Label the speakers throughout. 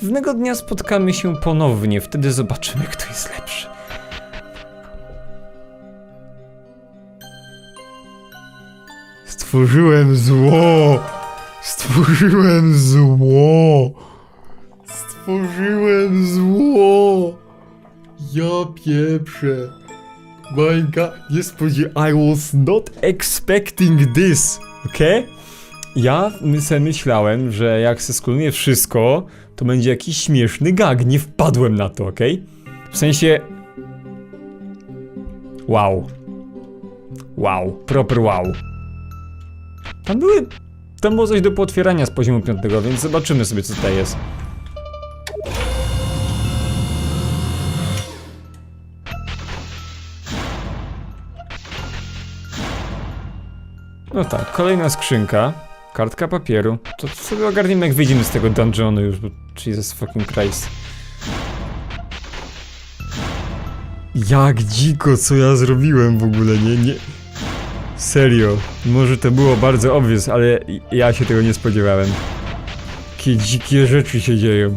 Speaker 1: Pewnego dnia spotkamy się ponownie, wtedy zobaczymy, kto jest lepszy.
Speaker 2: Stworzyłem zło! Stworzyłem zło! Stworzyłem zło! Ja pieprzę. My god, nie. I was not expecting this, okay?
Speaker 1: Ja my- myślałem, że jak se wszystko, to będzie jakiś śmieszny gag. Nie wpadłem na to, okej? W sensie... Wow. Wow. Proper wow. Tam były... Tam było coś do pootwierania z poziomu piątego, więc zobaczymy sobie, co tutaj jest. No tak, kolejna skrzynka. Kartka papieru. To sobie ogarniemy jak wyjdziemy z tego dungeonu już, bo Jesus fucking Christ.
Speaker 2: Jak dziko, co ja zrobiłem w ogóle, nie, nie...
Speaker 1: Serio. Może to było bardzo obvious, ale ja się tego nie spodziewałem. Jakie dzikie rzeczy się dzieją.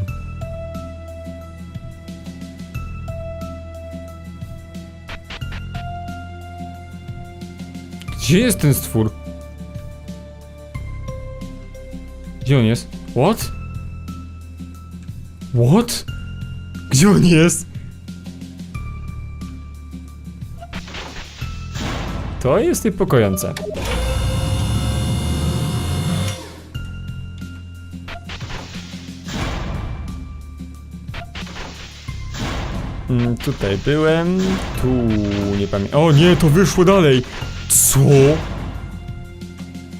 Speaker 1: Gdzie jest ten stwór? Gdzie on jest? What? What?
Speaker 2: Gdzie on jest?
Speaker 1: To jest niepokojące. Mm, tutaj byłem, tu nie pamiętam. O nie, to wyszło dalej! Co?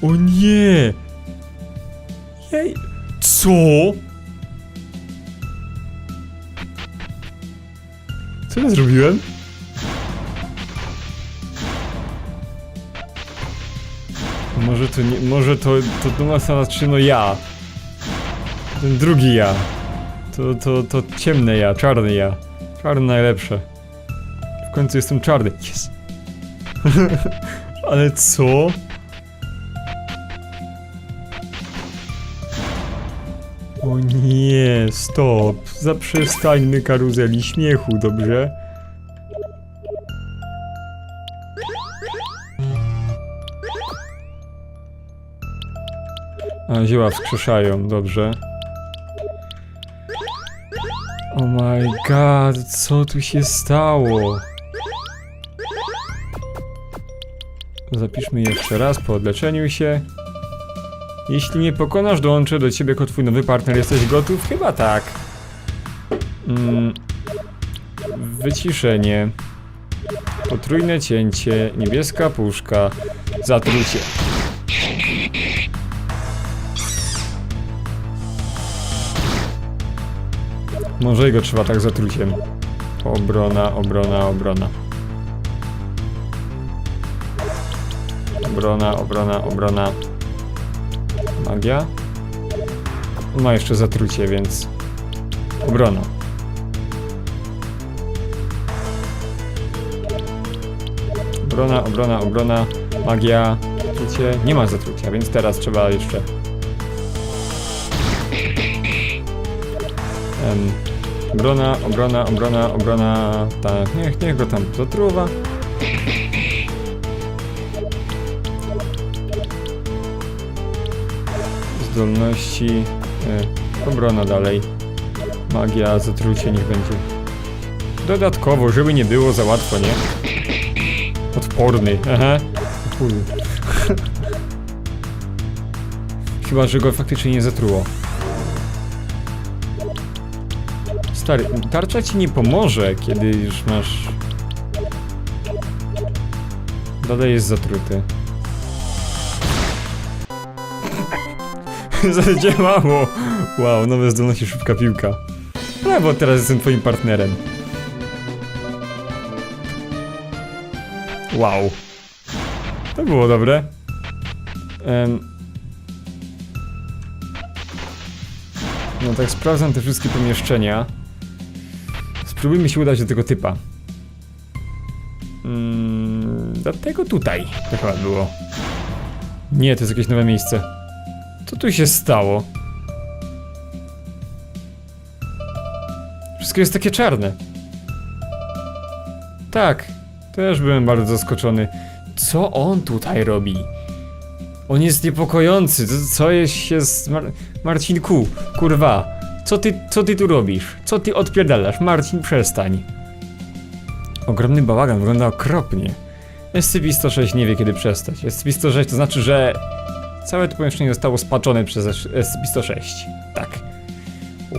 Speaker 1: O nie! Jej! Co? Co ja zrobiłem? Może to nie, może to, to, to ma znaczy no ja. Ten drugi ja. To, to, to ciemne ja, czarny ja. Czarny najlepsze. W końcu jestem czarny. Yes. Ale co? O nie, stop. Zaprzestańmy karuzeli śmiechu, dobrze? A, zioła wskrzeszają, dobrze. Oh my god, co tu się stało? Zapiszmy jeszcze raz po odleczeniu się. Jeśli mnie pokonasz, dołączę do ciebie jako twój nowy partner. Jesteś gotów? Chyba tak. Mm. Wyciszenie. Potrójne cięcie. Niebieska puszka. Zatrucie. Może go trzeba tak zatruciem. Obrona, obrona, obrona. Obrona, obrona, obrona. Magia? Ma jeszcze zatrucie, więc... Obrona. Obrona, obrona, obrona. Magia. Zatrucie. Nie ma zatrucia, więc teraz trzeba jeszcze... Em, obrona, obrona, obrona, obrona. Tak, niech, niech go tam zatruwa. Zdolności. E, obrona dalej. Magia, zatrucie niech będzie. Dodatkowo, żeby nie było za łatwo, nie? Odporny, aha. Odporny. Chyba, że go faktycznie nie zatruło. Stary, tarcza ci nie pomoże, kiedy już masz... Dalej jest zatruty. Zadziałało! Wow, nowe zdolności szybka piłka. No, bo teraz jestem twoim partnerem. Wow. To było dobre. Em. No tak sprawdzam te wszystkie pomieszczenia. Spróbujmy się udać do tego typa. Mm, do tego tutaj. To chyba było. Nie, to jest jakieś nowe miejsce. Co tu się stało? Wszystko jest takie czarne. Tak, też byłem bardzo zaskoczony. Co on tutaj robi? On jest niepokojący. Co- jest się z Mar Marcinku? Kurwa. Co ty, co ty tu robisz? Co ty odpierdalasz? Marcin, przestań. Ogromny bałagan, wygląda okropnie. SCP-106 nie wie kiedy przestać. SCP-106 to znaczy, że całe to pomieszczenie zostało spaczone przez SCP-106. Tak.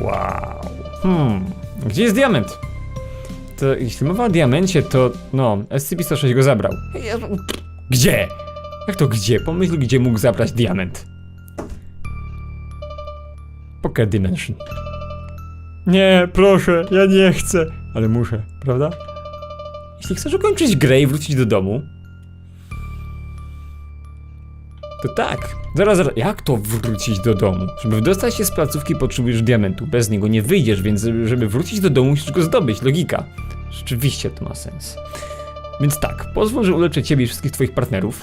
Speaker 1: Wow. Hmm. Gdzie jest diament? To jeśli mowa o diamencie, to no, SCP-106 go zabrał. Gdzie? Jak to gdzie? Pomyśl, gdzie mógł zabrać diament. Pocket Dimension. Nie, proszę, ja nie chcę. Ale muszę, prawda? Jeśli chcesz ukończyć grę i wrócić do domu, to tak. Zaraz, zaraz. Jak to wrócić do domu? Żeby dostać się z placówki potrzebujesz diamentu. Bez niego nie wyjdziesz, więc żeby wrócić do domu musisz go zdobyć. Logika. Rzeczywiście to ma sens. Więc tak, pozwól, że uleczę ciebie i wszystkich twoich partnerów.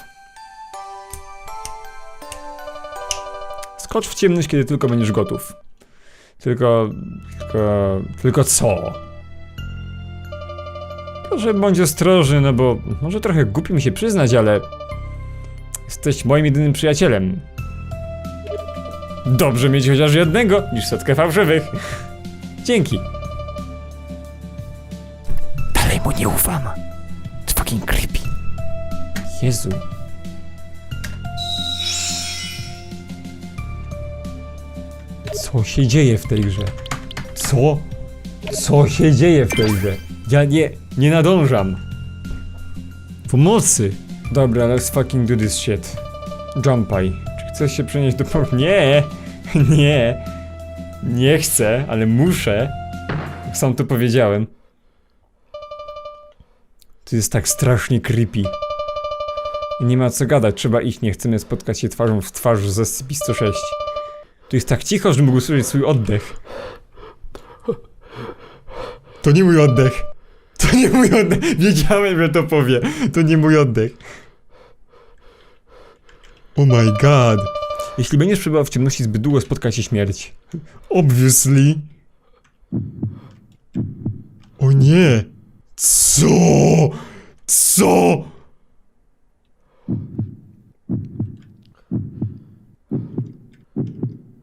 Speaker 1: Skocz w ciemność, kiedy tylko będziesz gotów. Tylko... tylko... tylko co? Proszę bądź ostrożny, no bo może trochę głupio mi się przyznać, ale... Jesteś moim jedynym przyjacielem. Dobrze mieć chociaż jednego, niż setkę fałszywych. Dzięki. Dalej mu nie ufam. It's fucking creepy. Jezu. Co się dzieje w tej grze? Co? Co się dzieje w tej grze? Ja nie, nie nadążam. Pomocy! Dobra, let's fucking do this shit. Jumpaj. Czy chcesz się przenieść do... Nie! Nie! Nie chcę, ale muszę. Sam to powiedziałem. To jest tak strasznie creepy. Nie ma co gadać, trzeba iść, nie chcemy spotkać się twarzą w twarz ze SCP-106. Tu jest tak cicho, że mógł słyszeć swój oddech. To nie mój oddech. To nie mój oddech. Wiedziałem, że to powie. To nie mój oddech. Oh my god. Jeśli będziesz przebywał w ciemności zbyt długo, spotka cię śmierć. Obviously. O nie. Co? Co?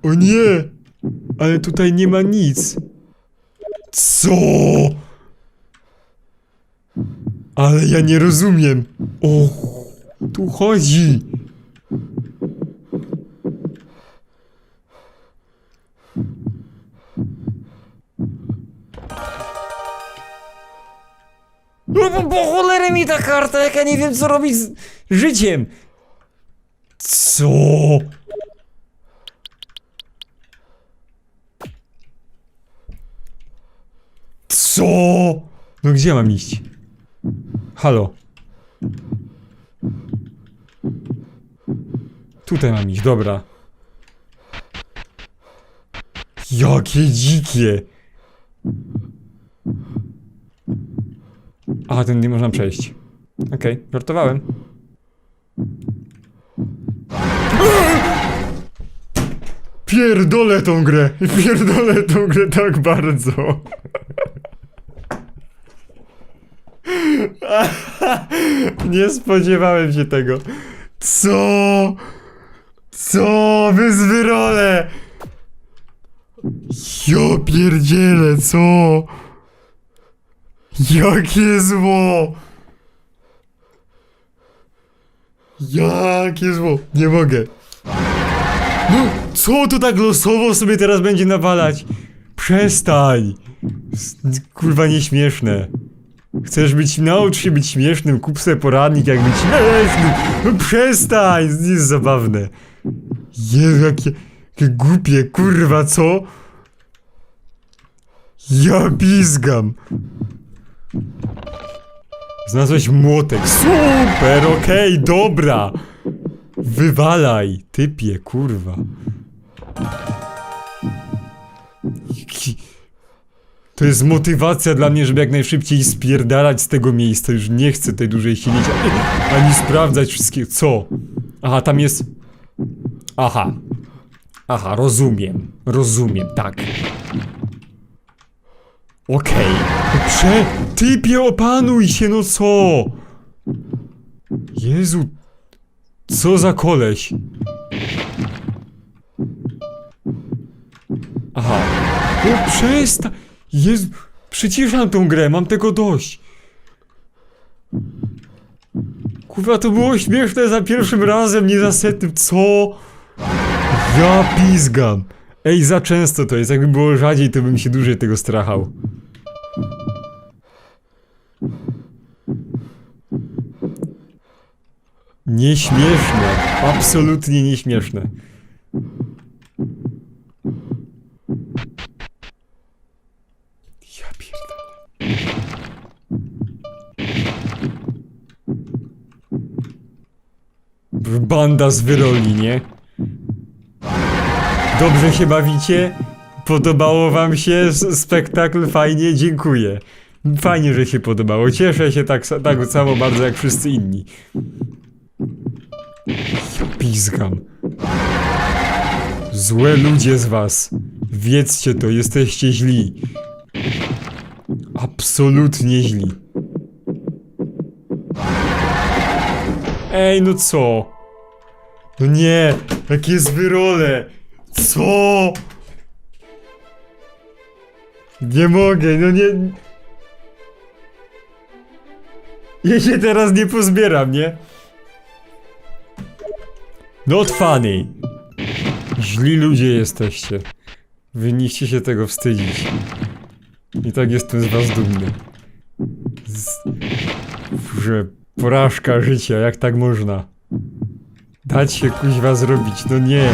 Speaker 1: O nie! Ale tutaj nie ma nic. Co? Ale ja nie rozumiem. O, tu chodzi. No bo cholerę mi ta karta, jak ja nie wiem co robić z życiem. Co? Co? No gdzie mam iść? Halo. Tutaj mam iść, dobra. Jakie dzikie. A, ten nie można przejść. Okej, żartowałem. Pierdolę tą grę! Pierdolę tą grę tak bardzo! Nie spodziewałem się tego. Co? Co? Wy zwyrole! Ja pierdzielę, co? Jakie zło! Jakie zło! Nie mogę. No, co to tak losowo sobie teraz będzie nawalać? Przestań! Kurwa nieśmieszne. Chcesz być, naucz się być śmiesznym, kup sobie poradnik jak być śmiesznym. No przestań, to nie jest zabawne. Jezu, jakie, jakie głupie, kurwa, co? Ja pizgam. Znalazłeś młotek. Super, okej, dobra. Wywalaj, typie, kurwa. Jaki... To jest motywacja dla mnie, żeby jak najszybciej spierdalać z tego miejsca. Już nie chcę tutaj dłużej siedzieć, ani, sprawdzać wszystkiego. Co? Aha, tam jest... Aha. Aha, rozumiem. Rozumiem, tak. Okej. Prze... Typie, opanuj się, no co? Jezu. Co za koleś? Aha. No przestań. Jezu. Przyciszam tą grę, mam tego dość. Kurwa, to było śmieszne za pierwszym razem, nie za setnym. Co? Ja pizgam. Ej, za często to jest. Jakby było rzadziej, to bym się dłużej tego strachał. Nieśmieszne. Absolutnie nieśmieszne. Banda z wyroli, nie? Dobrze się bawicie? Podobało wam się spektakl? Fajnie, dziękuję. Fajnie, że się podobało. Cieszę się tak, tak samo bardzo jak wszyscy inni. Pizgam. Złe ludzie z was. Wiedzcie to, jesteście źli. Absolutnie źli. Ej, no co? No nie, jakie zły role. Co? Nie mogę, no nie... Ja się teraz nie pozbieram, nie? Not funny. Źli ludzie jesteście. Winniście się tego wstydzić. I tak jestem z was dumny. Z... Że porażka życia, jak tak można? Dać się kuźwa zrobić, no nie.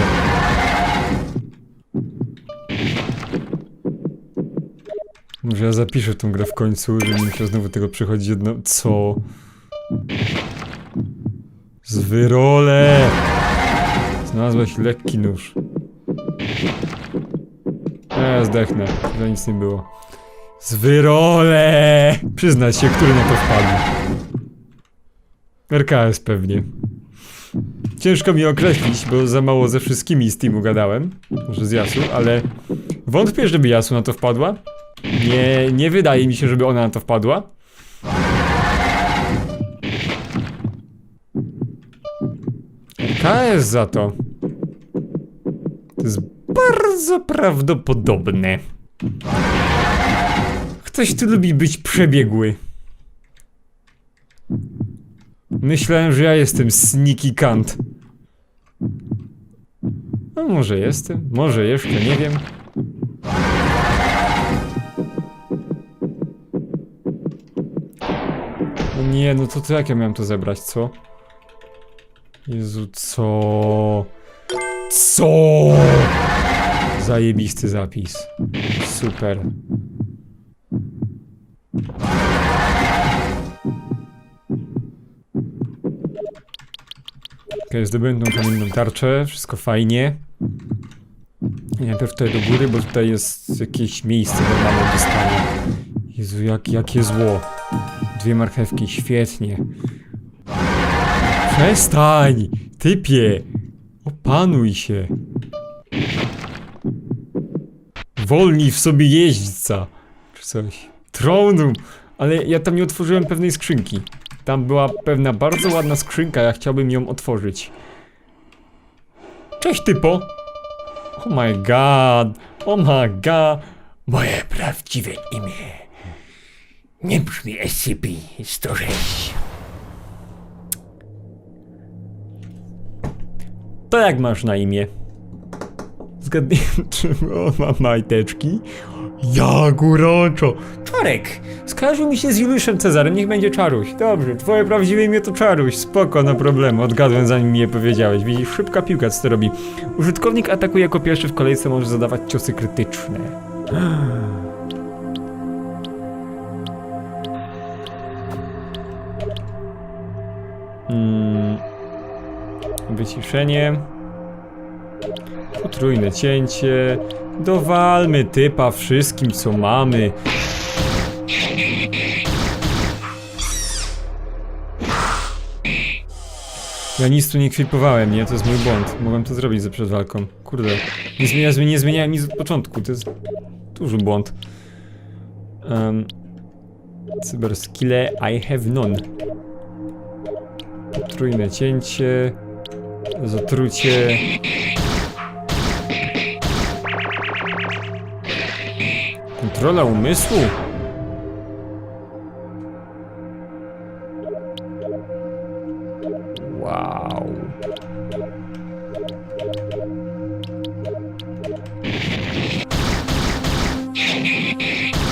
Speaker 1: Może ja zapiszę tą grę w końcu, żeby nie musiał znowu tego przechodzić jedno... Co? Zwyrole! Znalazłeś lekki nóż. E, zdechnę, że nic nie było. Zwyrole! Przyznać się, który na to wpadł. RKS pewnie. Ciężko mi określić, bo za mało ze wszystkimi z teamu gadałem. Może z Jasu, ale wątpię, żeby Jasu na to wpadła. Nie, nie wydaje mi się, żeby ona na to wpadła. KS za to. To jest bardzo prawdopodobne. Ktoś tu lubi być przebiegły. Myślałem, że ja jestem sneaky kant. Może jestem, może jeszcze, nie wiem. Nie, no to, to jak ja miałem to zebrać, co? Jezu, co? Co? Zajebisty zapis. Super. Okej, zdobyłem tą kamienną tarczę, wszystko fajnie. Najpierw tutaj do góry, bo tutaj jest jakieś miejsce do stania. Jezu, jak, jakie zło. Dwie marchewki, świetnie. Przestań! Typie! Opanuj się. Wolnij w sobie jeźdźca. Czy coś. Tronu! Ale ja tam nie otworzyłem pewnej skrzynki. Tam była pewna bardzo ładna skrzynka, ja chciałbym ją otworzyć. Cześć typo! Oh my god! Oh my god!
Speaker 3: Moje prawdziwe imię nie brzmi SCP-106.
Speaker 1: To jak masz na imię? Zgadnij, czy on ma majteczki? Jak uroczo! Czarek! Skojarzył mi się z Juliuszem Cezarem, niech będzie Czaruś. Dobrze, twoje prawdziwe imię to Czaruś, spoko, no problemu, odgadłem zanim mi je powiedziałeś. Widzisz, szybka piłka, co to robi? Użytkownik atakuje jako pierwszy w kolejce, może zadawać ciosy krytyczne. Mm. Wyciszenie. Potrójne cięcie. Dowalmy typa wszystkim, co mamy. Ja nic tu nie kwipowałem, nie? To jest mój błąd. Mogłem to zrobić za przed walką. Kurde. Nie, zmienia, nie zmieniałem nic od początku. To jest duży błąd. Um, cyberskille I have none. Potrójne cięcie. Zatrucie. Kontrola umysłu? Wow.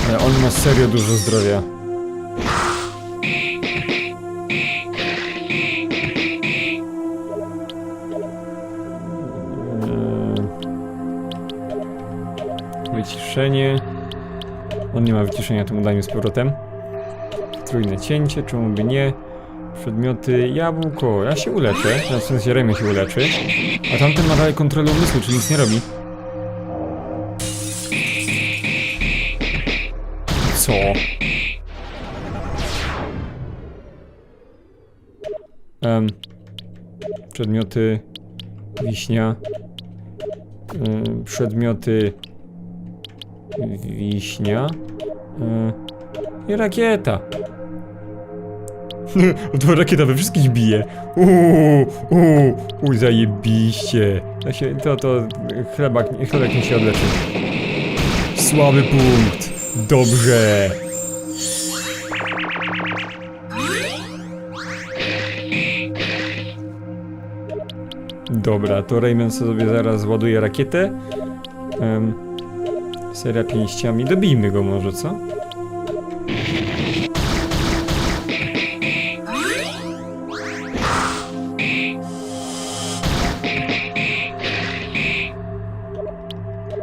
Speaker 1: Ale on ma serio dużo zdrowia. Eee, Wyciszenie. On nie ma wyciszenia, to dajmy z powrotem. Trójne cięcie, czemu by nie? Przedmioty, jabłko, ja się uleczę, w sensie Remy się uleczy. A tamten ma dalej kontrolę umysłu, czyli nic nie robi. Co? Em, przedmioty, wiśnia. Em, przedmioty, wiśnia. Em, I rakieta. To rakieta we wszystkich bije. Uuu, uuu, uuu, zajebiście. To się, to, to chlebak, chlebek mi się odleczy. Słaby punkt. Dobrze. Dobra, to Rayman sobie zaraz ładuje rakietę. Um, seria pięściami. Dobijmy go może, co?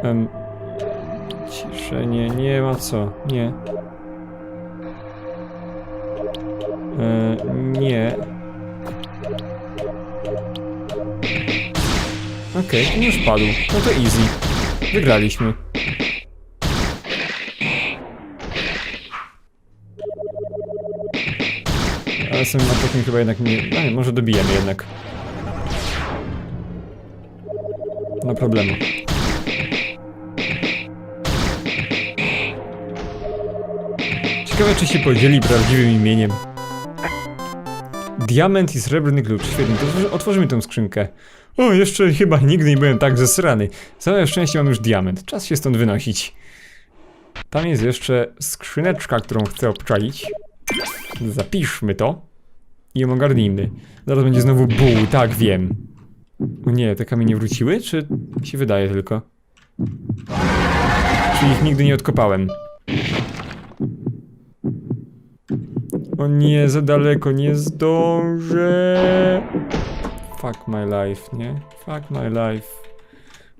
Speaker 1: Em, ciszenie, nie ma co, nie. E, nie. Okej, okay, już padł. No to easy. Wygraliśmy. Ale sobie na takim chyba jednak nie... A nie, może dobijemy jednak. No problemu. Ciekawe, czy się podzieli prawdziwym imieniem. Diament i srebrny klucz. Świetnie, to otworzy- otworzymy tą skrzynkę. O, jeszcze chyba nigdy nie byłem tak zesrany. Całe szczęście mam już diament. Czas się stąd wynosić. Tam jest jeszcze skrzyneczka, którą chcę obczaić. Zapiszmy to. I ogarnijmy. Zaraz będzie znowu buł, tak wiem. O nie, te kamienie wróciły? Czy się wydaje tylko? Czy ich nigdy nie odkopałem? O nie, za daleko, nie zdążę. Fuck my life, nie? Fuck my life.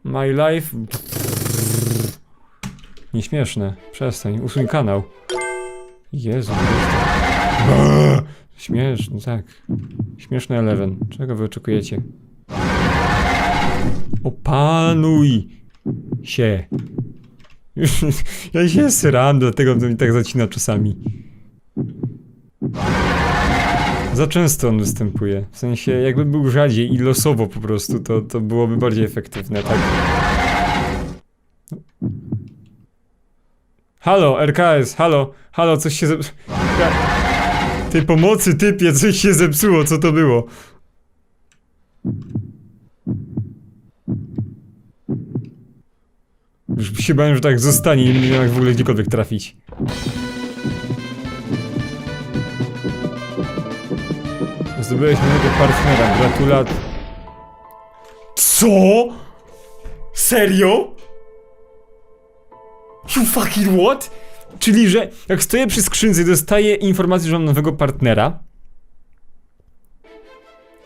Speaker 1: My life. Nieśmieszne. Przestań, usuń kanał. Jezu. Śmieszny, tak. Śmieszny Eleven. Czego wy oczekujecie? Opanuj się. ja się sram, dlatego to mi tak zacina czasami. Za często on występuje. W sensie, jakby był rzadziej i losowo po prostu, to, to byłoby bardziej efektywne, tak? Halo, RKS, halo, halo, coś się. Tej pomocy, typie, coś się zepsuło, co to było? Już się bałem, że tak zostanie i nie jak w ogóle gdziekolwiek trafić. Zdobyłeś nowego partnera, gratulat... CO?! Serio?! You fucking what?! Czyli, że jak stoję przy skrzynce i dostaję informację, że mam nowego partnera,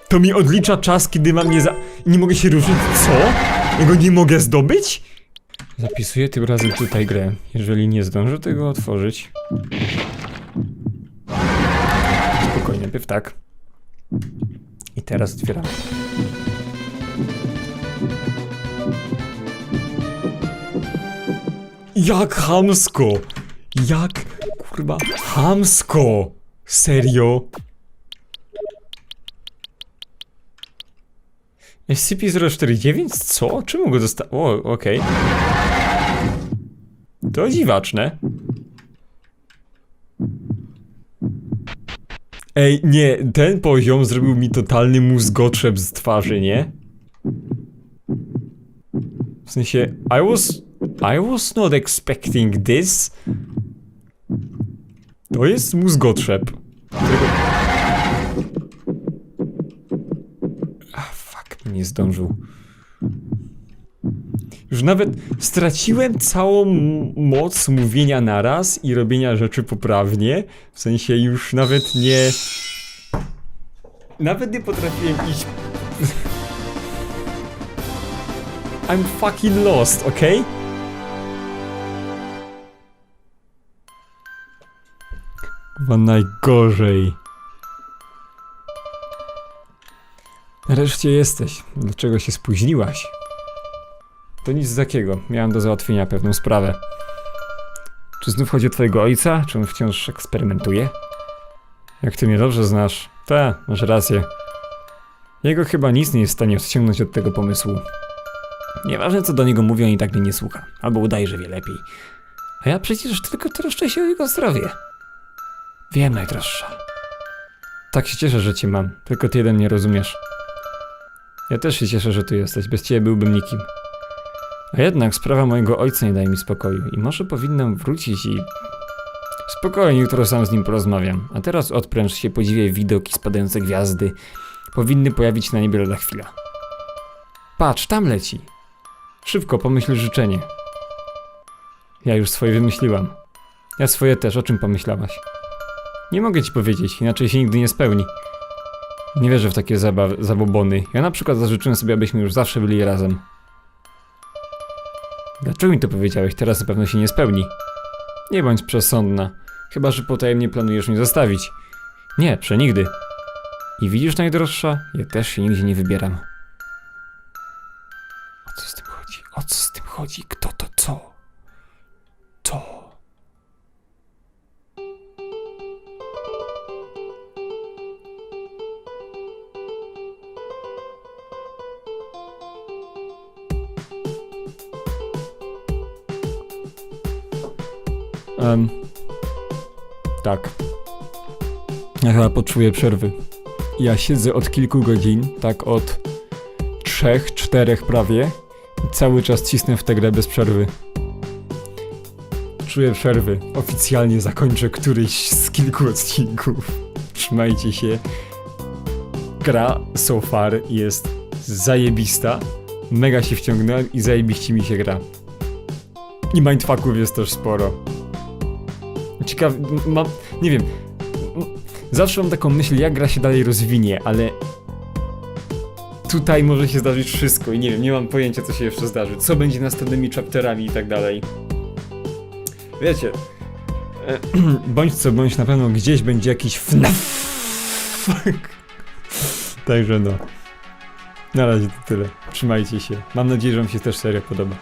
Speaker 1: to mi odlicza czas, kiedy mam nie za... nie mogę się ruszyć. Co? Ja go nie mogę zdobyć? Zapisuję tym razem tutaj grę. Jeżeli nie zdążę tego otworzyć... Spokojnie, najpierw tak. I teraz otwieram. Jak hamsko! Jak, kurwa, hamsko! Serio? SCP-049? Co? Czemu go dostał? O, okej. Okay. To dziwaczne. Ej, nie, ten poziom zrobił mi totalny mózgotrzeb z twarzy, nie? W sensie, I was... I was not expecting this. To jest mózgotrzep. Którego... A, fuck, nie zdążył. Już nawet straciłem całą moc mówienia naraz i robienia rzeczy poprawnie. W sensie już nawet nie. Nawet nie potrafiłem iść. I'm fucking lost, okej? Chyba najgorzej. Nareszcie jesteś. Dlaczego się spóźniłaś? To nic takiego. Miałem do załatwienia pewną sprawę. Czy znów chodzi o twojego ojca? Czy on wciąż eksperymentuje? Jak ty mnie dobrze znasz. Ta, masz rację. Jego chyba nic nie jest w stanie odciągnąć od tego pomysłu. Nieważne co do niego mówią, i tak mnie nie słucha. Albo udaje, że wie lepiej. A ja przecież tylko troszczę się o jego zdrowie. Wiem, najdroższa. Tak się cieszę, że cię mam. Tylko ty jeden nie rozumiesz. Ja też się cieszę, że tu jesteś. Bez ciebie byłbym nikim. A jednak sprawa mojego ojca nie daje mi spokoju i może powinnam wrócić i... Spokojnie, jutro sam z nim porozmawiam. A teraz odpręż się, podziwiaj widok i spadające gwiazdy. Powinny pojawić się na niebie lada chwila. Patrz, tam leci. Szybko, pomyśl życzenie. Ja już swoje wymyśliłam. Ja swoje też, o czym pomyślałaś? Nie mogę ci powiedzieć, inaczej się nigdy nie spełni. Nie wierzę w takie zabaw zabobony. Ja na przykład zażyczyłem sobie, abyśmy już zawsze byli razem. Dlaczego mi to powiedziałeś? Teraz na pewno się nie spełni. Nie bądź przesądna. Chyba, że potajemnie planujesz mnie zostawić. Nie, przenigdy. I widzisz, najdroższa? Ja też się nigdzie nie wybieram. O co z tym chodzi? O co z tym chodzi? Kto to co? Em, tak. Ja chyba poczuję przerwy. Ja siedzę od kilku godzin, tak od trzech, czterech prawie i cały czas cisnę w tę grę bez przerwy. Czuję przerwy. Oficjalnie zakończę któryś z kilku odcinków. Trzymajcie się. Gra so far jest zajebista. Mega się wciągnąłem i zajebiście mi się gra. I mindfucków jest też sporo. Ciekaw, m- mam, nie wiem, zawsze mam taką myśl, jak gra się dalej rozwinie, ale tutaj może się zdarzyć wszystko i nie wiem, nie mam pojęcia, co się jeszcze zdarzy, co będzie następnymi chapterami i tak dalej. Wiecie, bądź co bądź, na pewno gdzieś będzie jakiś FNAF. Także no. Na razie to tyle. Trzymajcie się. Mam nadzieję, że wam się też seria podoba.